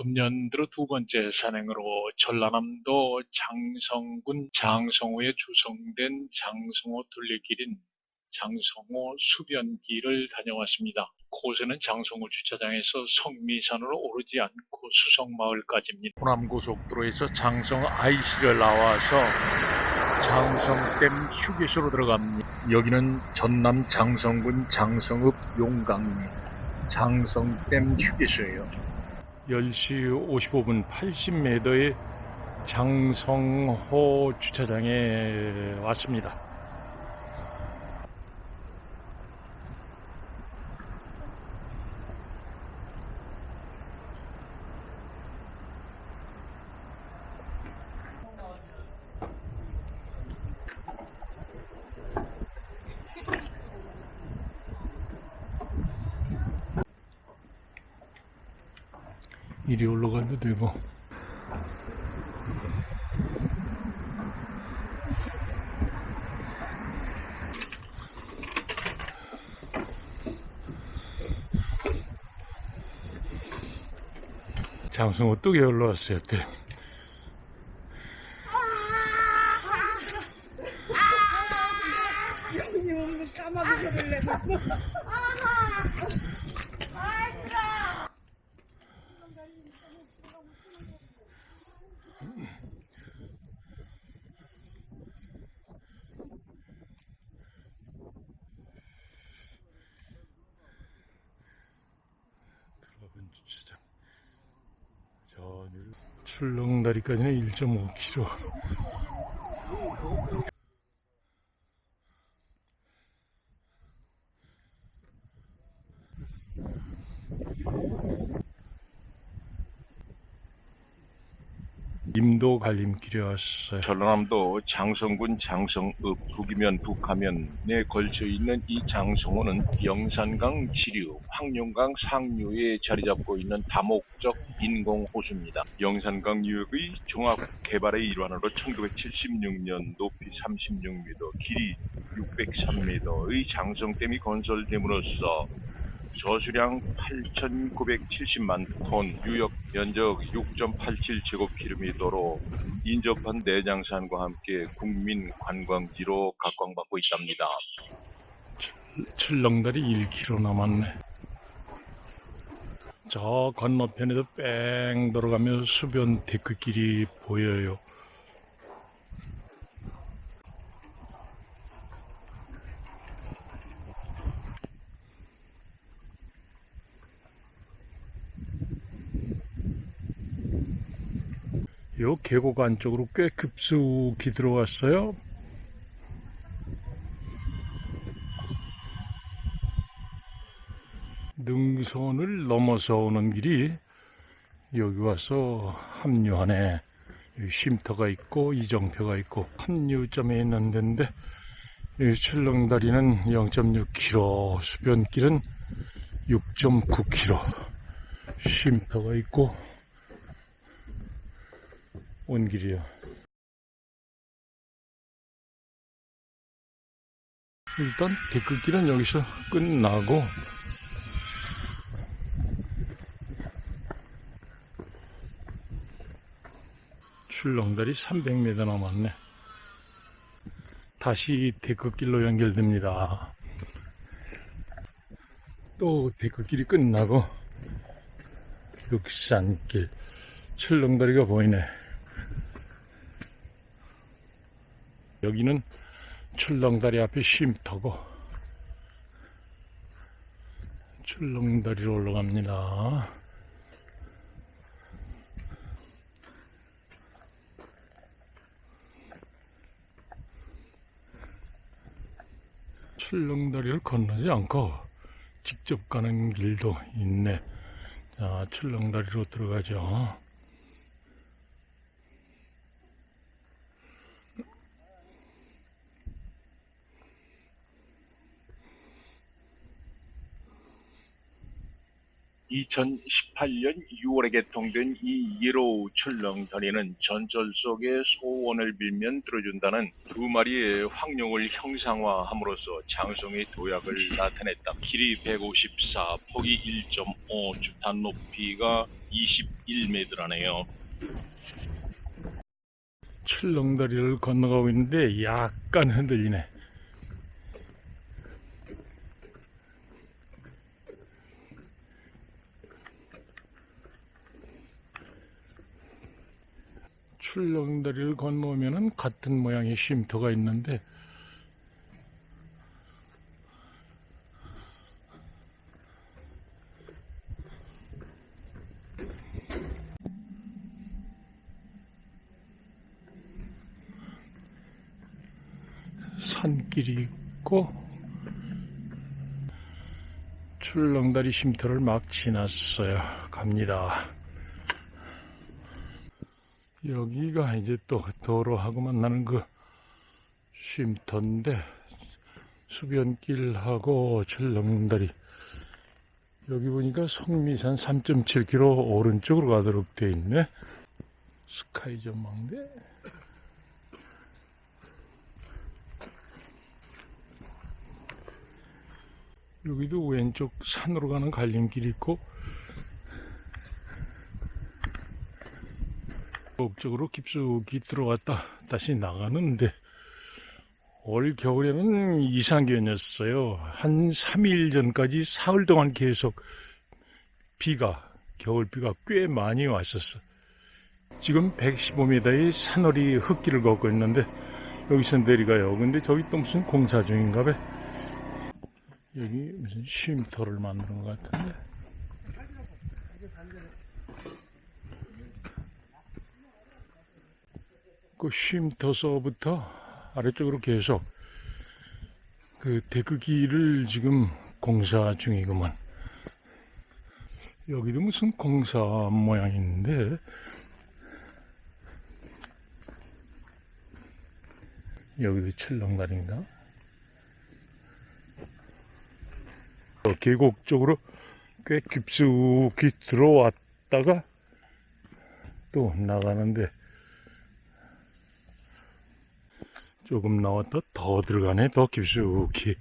금년 들어 두 번째 산행으로 전라남도 장성군 장성호에 조성된 장성호 둘레길인 장성호 수변길을 다녀왔습니다. 코스는 장성호 주차장에서 성미산으로 오르지 않고 수성마을까지입니다. 호남고속도로에서 장성 IC를 나와서 장성댐 휴게소로 들어갑니다. 여기는 전남 장성군 장성읍 용강리 장성댐 휴게소예요. 10시 55분 80m의 장성호 주차장에 왔습니다. 이리 올라가도 되고 장성호 뚝에 올라왔어요 때 이놈도 까마귀. 들어가본 주차장. 저 출렁다리까지는 1.5km 임도 갈림길에 왔어요. 전라남도 장성군 장성읍 북이면 북하면에 걸쳐 있는 이 장성호는 영산강 지류, 황룡강 상류에 자리 잡고 있는 다목적 인공 호수입니다. 영산강 유역의 종합 개발의 일환으로 1976년 높이 36m, 길이 603m의 장성댐이 건설됨으로써 저수량 8,970만 톤, 유역 면적 6.87제곱킬로미터로 인접한 내장산과 함께 국민 관광지로 각광받고 있답니다. 출렁다리 1km 남았네. 저 건너편에도 뺑 돌아가며 수변 데크길이 보여요. 요 계곡 안쪽으로 꽤 급속히 들어왔어요. 능선을 넘어서 오는 길이 여기 와서 합류하네. 쉼터가 있고 이정표가 있고 합류점에 있는 데인데 이 출렁다리는 0.6km, 수변길은 6.9km. 쉼터가 있고 온 길이야. 일단 데크길은 여기서 끝나고 출렁다리 300m 남았네. 다시 데크길로 연결됩니다. 또 데크길이 끝나고 육산길 출렁다리가 보이네. 여기는 출렁다리 앞에 쉼터고 출렁다리로 올라갑니다. 출렁다리를 건너지 않고 직접 가는 길도 있네. 자, 출렁다리로 들어가죠. 2018년 6월에 개통된 이 예로 출렁다리는 전설 속의 소원을 빌면 들어준다는 두 마리의 황룡을 형상화함으로써 장성의 도약을 나타냈다. 길이 154, 폭이 1.5, 주탄 높이가 21m라네요. 출렁다리를 건너가고 있는데 약간 흔들리네. 출렁다리를 건너오면은 같은 모양의 쉼터가 있는데 산길이 있고 출렁다리 쉼터를 막 지났어요. 갑니다. 여기가 이제 또 도로하고 만나는 그 쉼터인데 수변길하고 출렁다리 여기 보니까 성미산 3.7km 오른쪽으로 가도록 돼 있네. 스카이 전망대. 여기도 왼쪽 산으로 가는 갈림길이 있고 북쪽으로 깊숙이 들어갔다 다시 나가는데 올 겨울에는 이상기온이었어요. 한 3일 전까지 사흘 동안 계속 비가 겨울비가 꽤 많이 왔었어. 지금 115m의 산허리 흙길을 걷고 있는데 여기서 내려가요. 근데 저기 또 무슨 공사 중인가 봐. 여기 무슨 쉼터를 만드는 것 같은데. 그 쉼터서부터 아래쪽으로 계속 그 데크길을 지금 공사 중이구만. 여기도 무슨 공사 모양인데. 여기도 출렁다리인가? 어, 계곡 쪽으로 꽤 깊숙이 들어왔다가 또 나가는데 조금 나왔다. 더 들어가네. 더 깊숙이.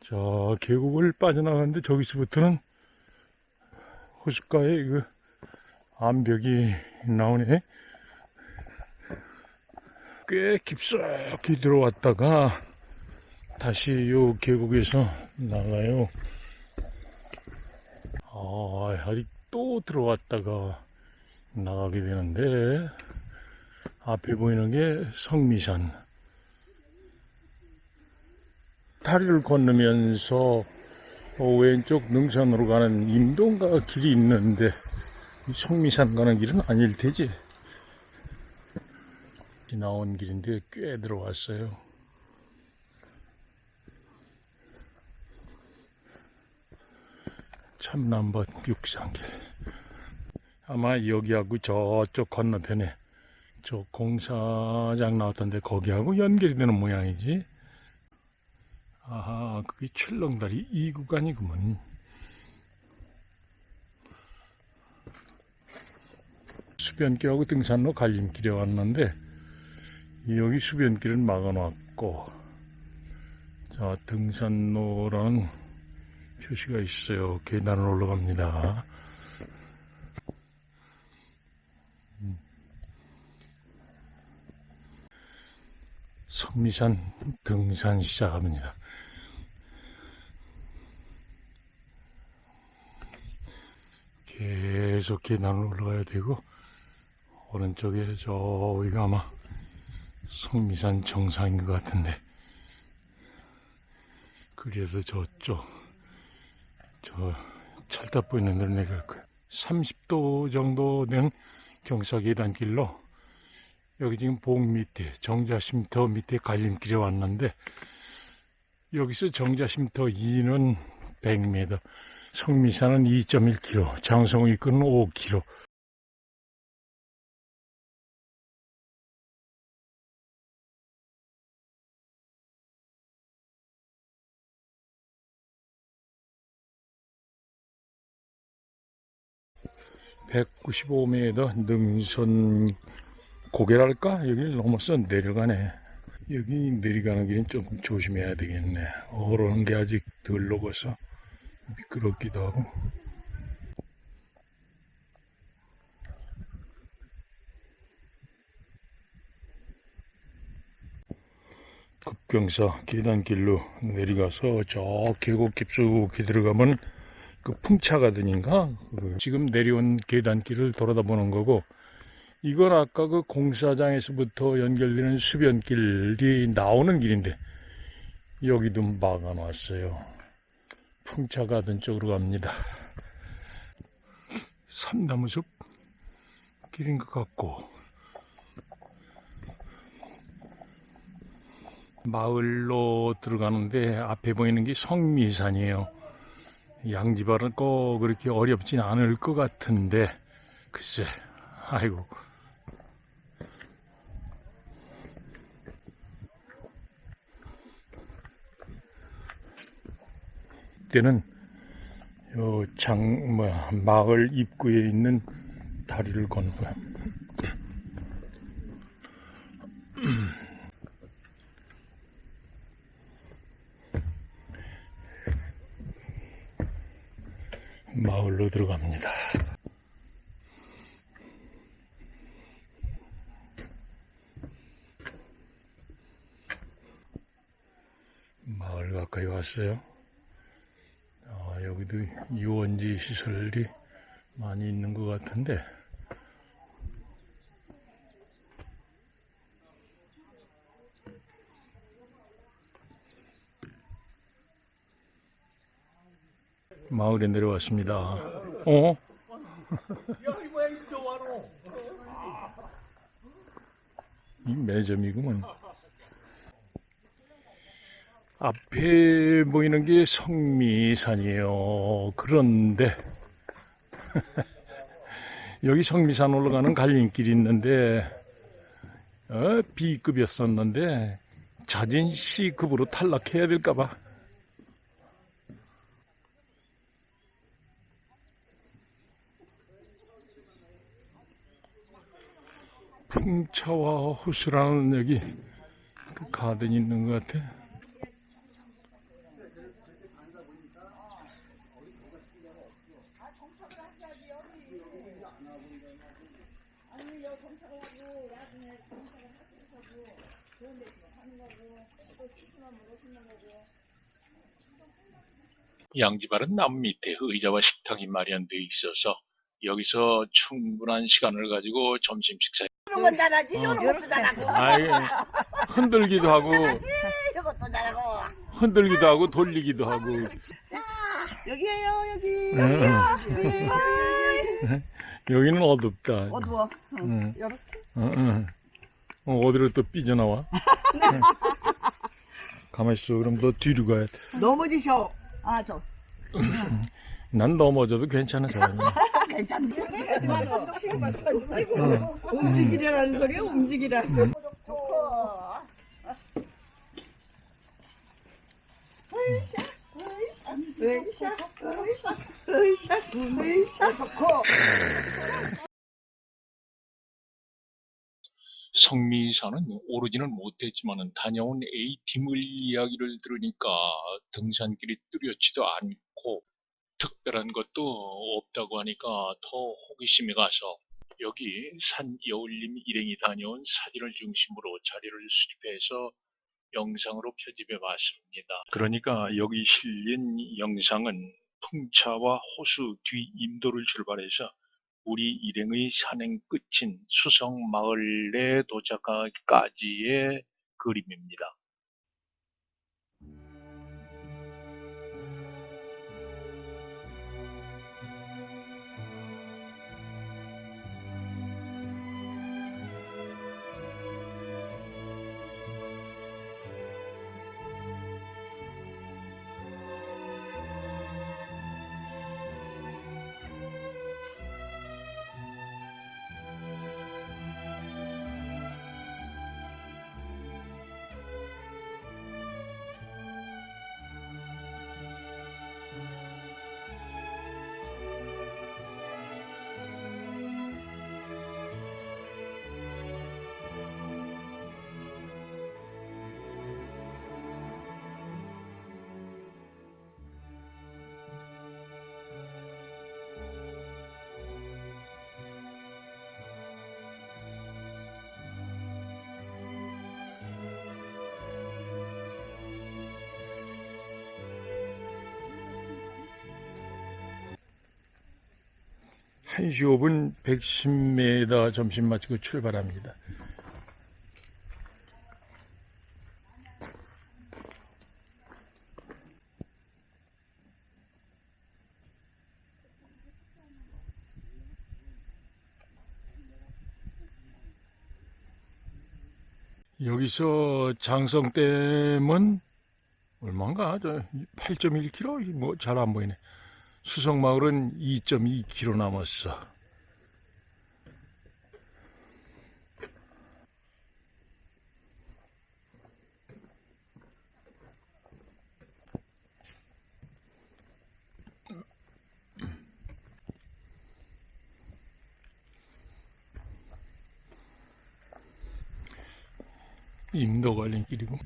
자 계곡을 빠져나가는데 저기서부터는 호숫가에 그 암벽이 나오네. 꽤 깊숙이 들어왔다가 다시 요 계곡에서 나가요. 아, 아직 또 들어왔다가 나가게 되는데, 앞에 보이는 게 성미산. 다리를 건너면서 왼쪽 능선으로 가는 임동가 길이 있는데, 이 성미산 가는 길은 아닐 테지. 나온 길인데 꽤 들어왔어요. 참남밭 육상길. 아마 여기하고 저쪽 건너편에 저 공사장 나왔던데 거기하고 연결이 되는 모양이지. 아하, 그게 출렁다리 이 구간이구먼. 수변길하고 등산로 갈림길에 왔는데 여기 수변길은 막아놨고 자 등산로라는 표시가 있어요. 계단을 올라갑니다. 음. 성미산 등산 시작합니다. 계속 계단을 올라가야 되고 오른쪽에 저기가 아마 성미산 정상인 것 같은데 그래서 저쪽 저 철탑 보이는 데로 내려갈 거예요. 30도 정도 된 경사 계단 길로 여기 지금 복 밑에 정자쉼터 밑에 갈림길에 왔는데 여기서 정자쉼터 2는 100m 성미산은 2.1km 장성이 끈은 5km 195m 능선 고개랄까? 여기를 넘어서 내려가네. 여기 내려가는 길은 좀 조심해야 되겠네. 오르는 게 아직 덜 녹아서 미끄럽기도 하고. 급경사 계단길로 내려가서 저 계곡 깊숙이 들어가면 그 풍차가든인가 그 지금 내려온 계단길을 돌아다 보는 거고 이건 아까 그 공사장에서부터 연결되는 수변길이 나오는 길인데 여기도 막아놨어요. 풍차가든 쪽으로 갑니다. 삼나무숲 길인 것 같고 마을로 들어가는데 앞에 보이는 게 성미산이에요. 양지발은 꼭 그렇게 어렵진 않을 것 같은데 글쎄 아이고 때는 요 장 뭐야 마을 입구에 있는 다리를 건 거야. 마을로 들어갑니다. 마을 가까이 왔어요. 아, 여기도 유원지 시설이 많이 있는 것 같은데, 마을에 내려왔습니다. 어? 이 매점이구먼. 앞에 보이는 게 성미산이에요. 그런데 여기 성미산 올라가는 갈림길이 있는데 어, B급이었었는데 자진 C급으로 탈락해야 될까봐 풍차와 호수라는 여기 그 가든이 있는 것 같아. 양지발은 나무 밑에 의자와 식탁이 마련되어 있어서 여기서 충분한 시간을 가지고 점심 식사 이런 건 잘하지, 이런 것도 잘하고, 아이, 흔들기도 하고, 이런 것도 잘하고. 흔들기도 하고, 돌리기도 하고. 여기에요 여기 응, 응. 여기는 어둡다. 어두워. 응, 이렇게 응, 응. 어, 어디로 또 삐져나와? 응. 가만히 있어. 그럼 너 뒤로 가야 돼. 넘어지셔 아, 저. 난 넘어져도 괜찮아, 저는. 괜찮네. 움직이라는 소리야 움직이라 좋고. 으쌰 으쌰 으쌰 으쌰 좋고. 성미산은 오르지는 못했지만 다녀온 A팀을 이야기를 들으니까 등산길이 뚜렷지도 않고 특별한 것도 없다고 하니까 더 호기심이 가서 여기 산 여울림 일행이 다녀온 사진을 중심으로 자료를 수집해서 영상으로 편집해 봤습니다. 그러니까 여기 실린 영상은 풍차와 호수 뒤 임도를 출발해서 우리 일행의 산행 끝인 수성마을에 도착하기까지의 그림입니다. 1시 5분 110m 점심 마치고 출발합니다. 여기서 장성댐은 얼마인가? 저 8.1km? 뭐 잘 안 보이네. 수성마을은 2.2km 남았어. 임도 걸린 길이고.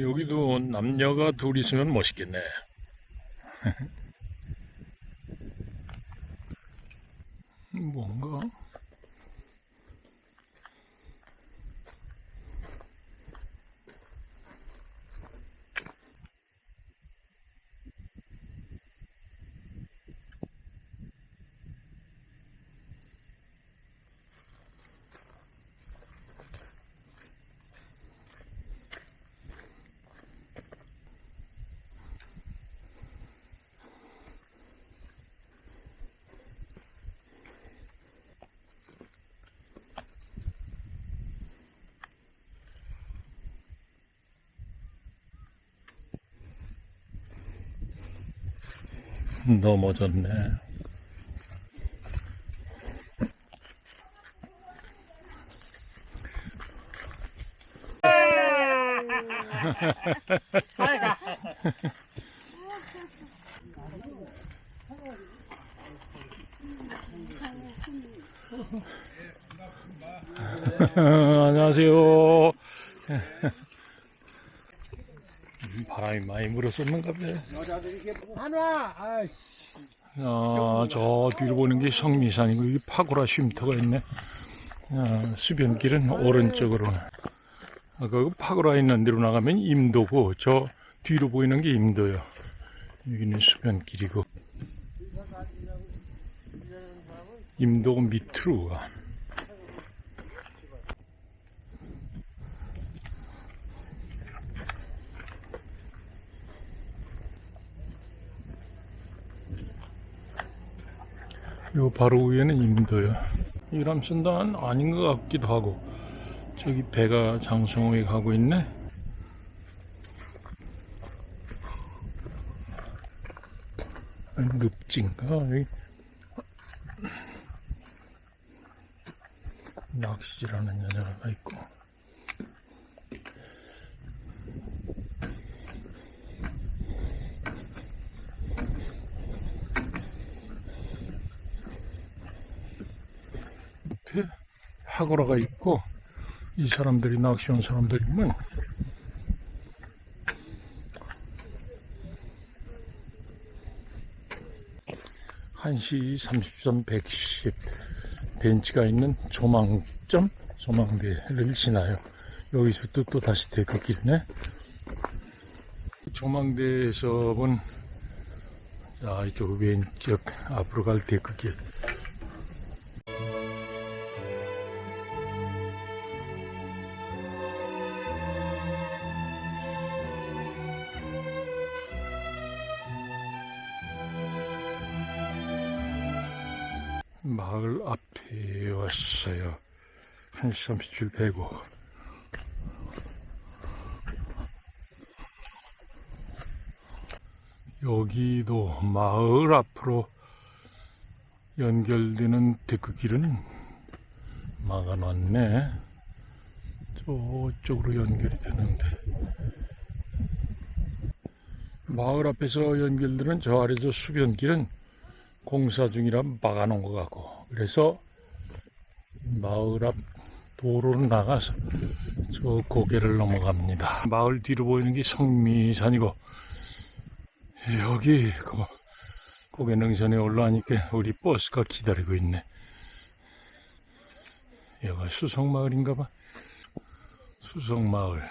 여기도 남녀가 둘 있으면 멋있겠네. 뭔가? 넘어졌네. 안녕하세요. 바람이 많이 불었었는가 봐요. 아, 저 뒤로 보는 게 성미산이고, 여기 파고라 쉼터가 있네. 아, 수변길은 오른쪽으로. 아, 그 파고라 있는 데로 나가면 임도고, 저 뒤로 보이는 게 임도요. 여기는 수변길이고. 임도 밑으로 가. 요 바로 위에는 임도요. 이람선단 아닌 것 같기도 하고 저기 배가 장성호에 가고 있네. 늪진가 여기 낚시질하는 여자가 있고 하고라가 있고 이 사람들이 낚시 온 사람들이면 한시 30점 110 벤치가 있는 조망점 조망대를 지나요. 여기서 또, 또 다시 데크길이네. 조망대에서 본 자, 이쪽 왼쪽 앞으로 갈 데크길. 마을 앞에 왔어요. 1시 37 배고. 여기도 마을 앞으로 연결되는 데크길은 막아놨네. 저쪽으로 연결이 되는데. 마을 앞에서 연결되는 저 아래 저 수변길은 공사 중이라 막아놓은 것 같고 그래서 마을 앞 도로로 나가서 저 고개를 넘어갑니다. 마을 뒤로 보이는 게 성미산이고 여기 고- 고개 능선에 올라가니까 우리 버스가 기다리고 있네. 여기가 수성마을인가 봐. 수성마을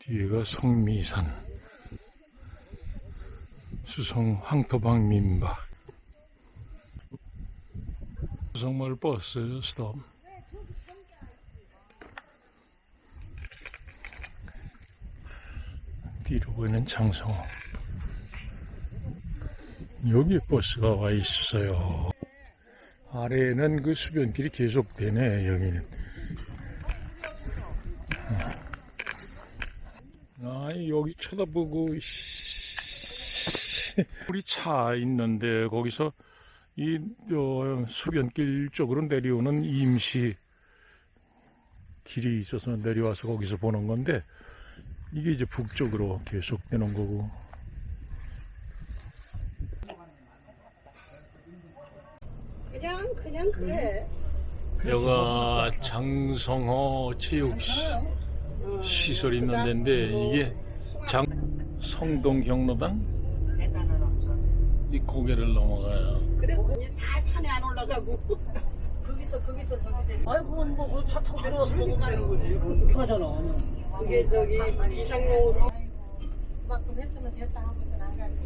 뒤에가 성미산 수성 황토방 민박 수성마을 버스 스톱 뒤로 보이는 장성호. 여기 버스가 와 있어요. 아래에는 그 수변길이 계속 되네 여기는. 아 여기 쳐다보고 씨. 우리 차 있는데 거기서 이 어, 수변길 쪽으로 내려오는 임시 길이 있어서 내려와서 거기서 보는 건데 이게 이제 북쪽으로 계속 되는 거고. 그냥 그냥 그래. 여가 장성호 체육 시- 시설 있는 데인데 이게 장 성동 경로당 이 고개를 넘어가요. 그래 거기 다 산에 안 올라가고. 거기서 거기서 저기 아니 그건 뭐차 타고 내려와서 먹으면 되는 거지. 그렇게 하잖아. 그게 저기 이상용으로 그만큼 했으면 됐다 하고서 나가는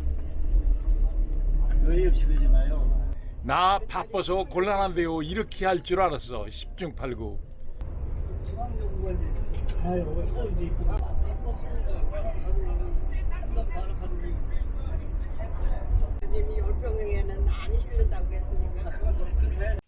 여유 없이 그러지 마요. 나 바빠서 곤란한데요. 이렇게 할 줄 알았어. 10중 8구. 중앙정부가 이제 아유 서울도 있고 바꿨어 한번 바로 가 선생님이 올병에는 안 실린다고 했으니까 그건 높이 그래.